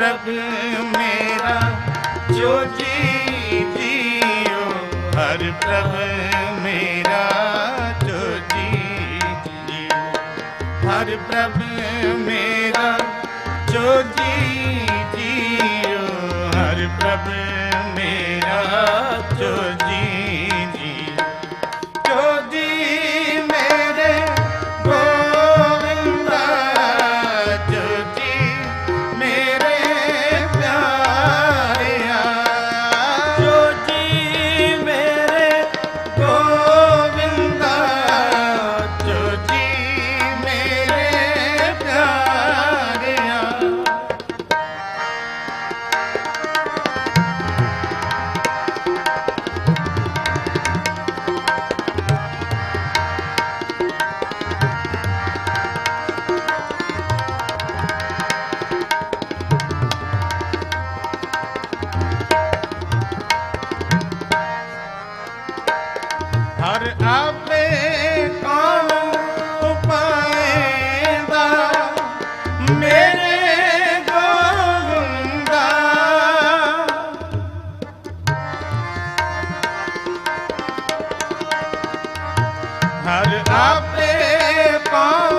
ਪ੍ਰਭ ਮੇਰਾ, ਜੋ ਜੀ ਜੀਓ ਹਰ ਪ੍ਰਭ ਮੇਰਾ, ਜੋ ਜੀ ਜੀਓ ਹਰ ਪ੍ਰਭ ਮੇਰਾ, ਜੋ ਜੀ ਜੀਓ ਹਰ ਪ੍ਰਭ ਮੇਰਾ, ਜੋ ਹਰ ਆਪੇ ਪਾ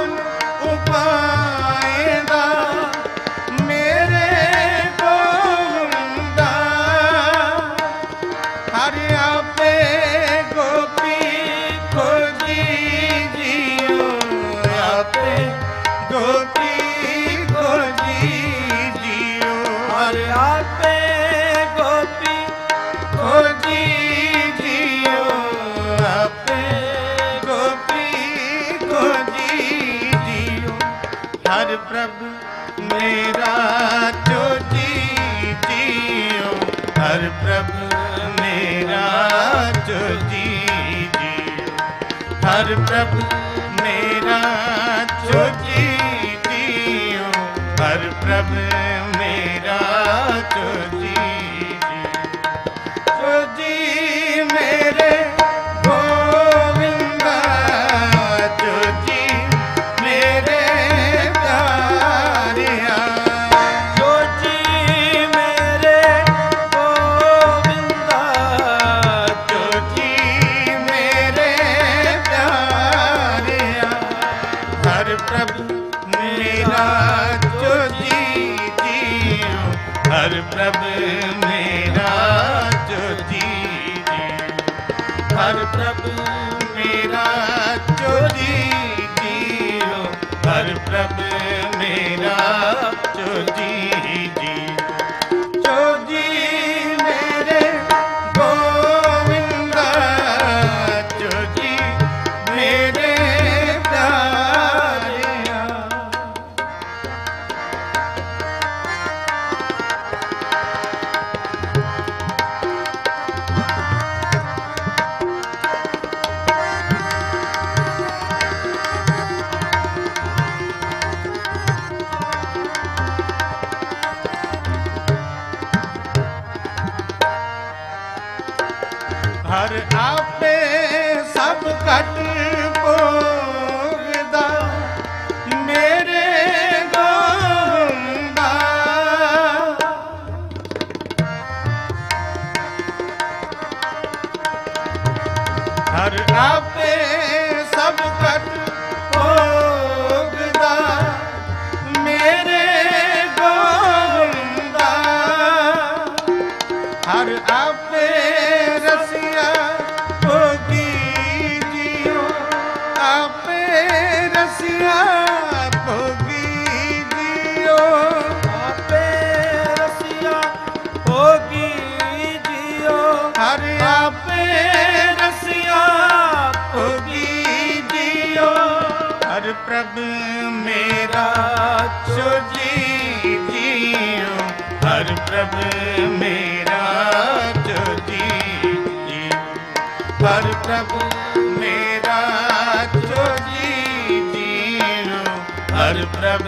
ਹਰ ਪ੍ਰਭ ਮੇਰਾ ਚੋਜੀ ਜੀਓ। ਹਰ ਪ੍ਰਭ ਮੇਰਾ ਚੋਜੀ ਜੀਓ। ਹਰ ਪ੍ਰਭ ਮੇਰਾ ਚੋਜੀ ਜੀਓ। ਹਰ ਪ੍ਰਭ ਮੇਰਾ ਚੋਜੀ ਜੀਓ। ਜੀ ਮੇਰੇ ਹਰ ਪ੍ਰਭ ਹਰ ਆਪੇ ਰਸਿਆ ਭੋਗੀ ਜੀਓ ਆਪੇ ਰਸਿਆ ਭੋਗੀ ਜੀਓ ਆਪੇ ਰਸਿਆ ਭੋਗੀ ਜੀਓ ਹਰ ਆਪੇ ਰਸਿਆ ਭੋਗੀ ਜੀਓ ਹਰ ਪ੍ਰਭ ਮੇਰਾ ਸੁਜੀ ਜੀਓ ਹਰ ਪ੍ਰਭ ਮੇਰਾ ਪ੍ਰਭੂ ਮੇਰਾ ਜੀ ਜੀਓ ਹਰ ਪ੍ਰਭ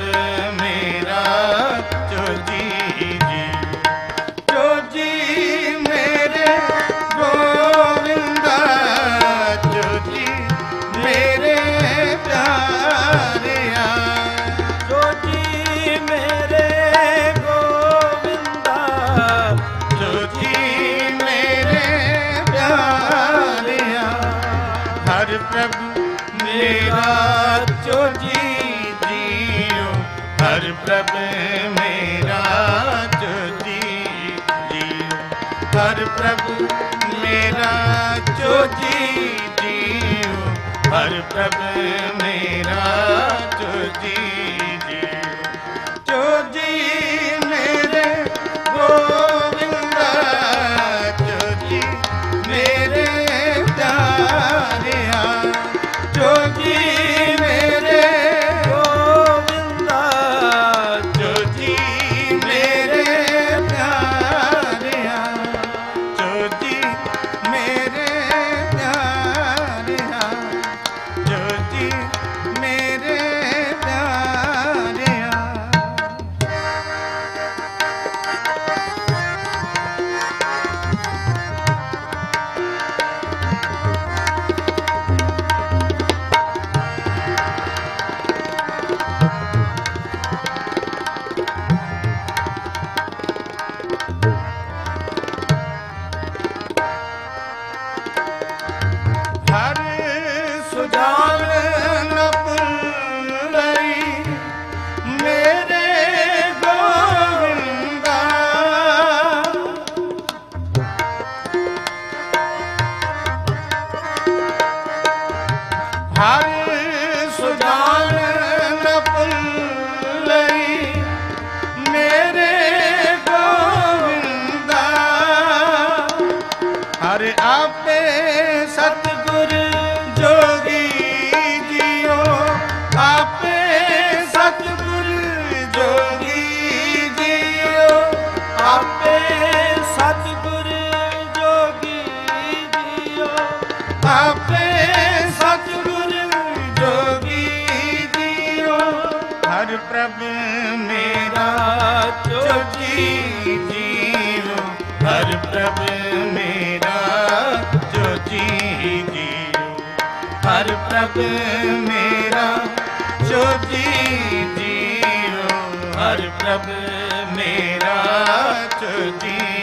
ਹਰ ਪ੍ਰਭ ਮੇਰਾ ਚੋਜੀ ਜੀਓ ਹਰ ਪ੍ਰਭ ਮੇਰਾ ਚੋਜੀ ਜੀਓ ਹਰ ਪ੍ਰਭ ਮੇਰਾ ਚੋਜੀ i'm in ਹਰ ਮੇਰਾ ਜੋਗੀ ਜੀਓ ਹਰ ਪ੍ਰਭ ਮੇਰਾ ਜੋਜੀ ਜੀਓ ਹਰ ਪ੍ਰਭ ਮੇਰਾ ਜੋਜੀ ਜੀਓ ਹਰ ਪ੍ਰਭ ਮੇਰਾ ਜੋਜੀ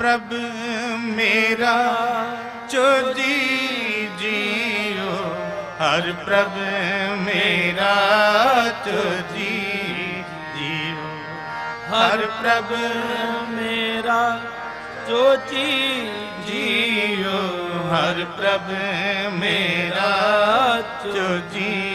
ਪ੍ਰਭ ਮੇਰਾ ਚੋਜੀ ਜੀਓ। ਹਰ ਪ੍ਰਭ ਮੇਰਾ ਚੋਜੀ ਜੀਓ। ਹਰ ਪ੍ਰਭ ਮੇਰਾ ਚੋਚੀ ਜੀਓ। ਹਰ ਪ੍ਰਭ ਮੇਰਾ ਚੋਜੀ